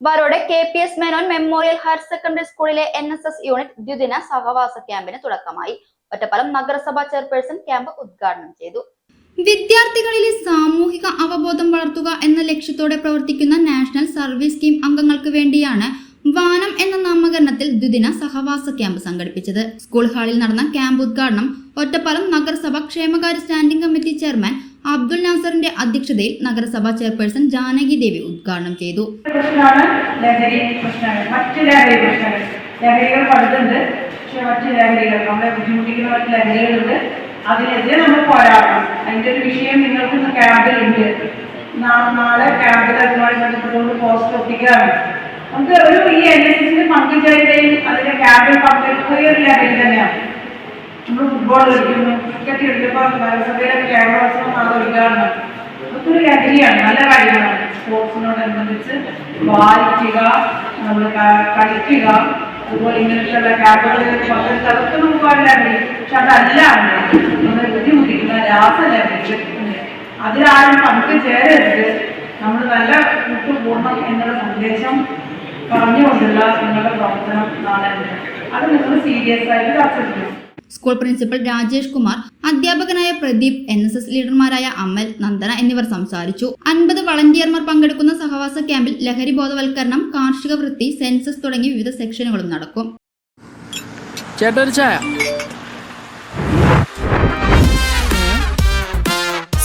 വരോടെ K P S Menon memorial higher secondary സ്കൂളിലെ N S S unit ദ്വിദിന സഹവാസ ക്യാമ്പിന് തുടക്കമായി. ഒറ്റപ്പാലം നഗരസഭാ ചെയർപേഴ്സൺ ക്യാമ്പ് ഉദ്ഘാടനം ചെയ്തു. വിദ്യാർത്ഥികളിലെ സാമൂഹിക അവബോധം വളർത്തുക എന്ന ലക്ഷ്യത്തോടെ പ്രവർത്തിക്കുന്ന നാഷണൽ സർവീസ് സ്കീം അംഗങ്ങൾക്ക് വേണ്ടിയാണ് വാനം എന്ന നാമകരണത്തിൽ ദ്വിദിന സഹവാസ ക്യാമ്പ് സംഘടിപ്പിച്ചത്. സ്കൂൾ ഹാളിൽ നടന്ന ക്യാമ്പ് ഉദ്ഘാടനം ഒറ്റപ്പാലം നഗരസഭ ക്ഷേമകാര്യ സ്റ്റാൻഡിംഗ് കമ്മിറ്റി ചെയർമാൻ അബ്ദുൽ നാസറിന്റെ അധ്യക്ഷതയിൽ നഗരസഭാ ചെയർപേഴ്സൺ ജാനകി ദേവി ഉദ്ഘാടനം ചെയ്തു. മറ്റു ബുദ്ധിമുട്ടിക്കുന്ന അതിനെതിരെ നമ്മൾ പോരാടണം. അതിന്റെ ഒരു വിഷയം നിങ്ങൾക്ക് ക്യാമ്പിലുണ്ട്. നാളെ ക്യാമ്പിൽ അതുമായി ബന്ധപ്പെട്ടുകൊണ്ട് പോസ്റ്റ് ഒട്ടിക്കുകയാണ്. നമുക്ക് ഒരു ഈ എൻ എസ് എസിന്റെ പങ്കുചേരുകയും അതിന്റെ ക്യാമ്പിൽ പങ്കെടുക്കുകയും ഒരു ലഹരി തന്നെയാണ്. നമ്മൾ ഫുട്ബോൾ കളിക്കുന്നു ക്രിക്കറ്റ് കളിക്കുമ്പോൾ നഗരസഭയിലെ കേരളോത്സവം അത് ഒരുക്കാറുണ്ട് അതൊക്കെ ലഹരിയാണ് നല്ല കാര്യമാണ്. സ്പോർട്സിനോടനുബന്ധിച്ച് വായിക്കുക നമ്മൾ കളിക്കുക അതുപോലെ ഇങ്ങനെയുള്ള ക്യാമ്പുകളിൽ പങ്കെടുത്ത് അതൊക്കെ നമുക്ക് ലഹരി പക്ഷെ അതല്ല നമ്മളെ ബുദ്ധിമുട്ടിക്കുന്ന രാസലഹരി അതിലാരും പങ്കു ചേരരുത് നമ്മൾ നല്ല കൂട്ടുകൂടണം എന്നുള്ള സന്ദേശം പറഞ്ഞുകൊണ്ടുള്ള നിങ്ങളുടെ പ്രവർത്തനം നാളെ ഉണ്ട്. അത് നിങ്ങൾ സീരിയസ് ആയിട്ട് ചർച്ച സ്കൂൾ പ്രിൻസിപ്പൽ രാജേഷ് കുമാർ അധ്യാപകനായ പ്രദീപ് എൻ എസ് എസ് ലീഡർമാരായ അമൽ നന്ദന എന്നിവർ സംസാരിച്ചു. അൻപത് വളണ്ടിയർമാർ പങ്കെടുക്കുന്ന സഹവാസ ക്യാമ്പിൽ ലഹരി ബോധവൽക്കരണം കാർഷിക വൃത്തി സെൻസസ് തുടങ്ങി വിവിധ സെക്ഷനുകളും നടക്കും.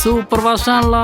സൂപ്പർ ഫാസ്റ്റ് ആണല്ലോ.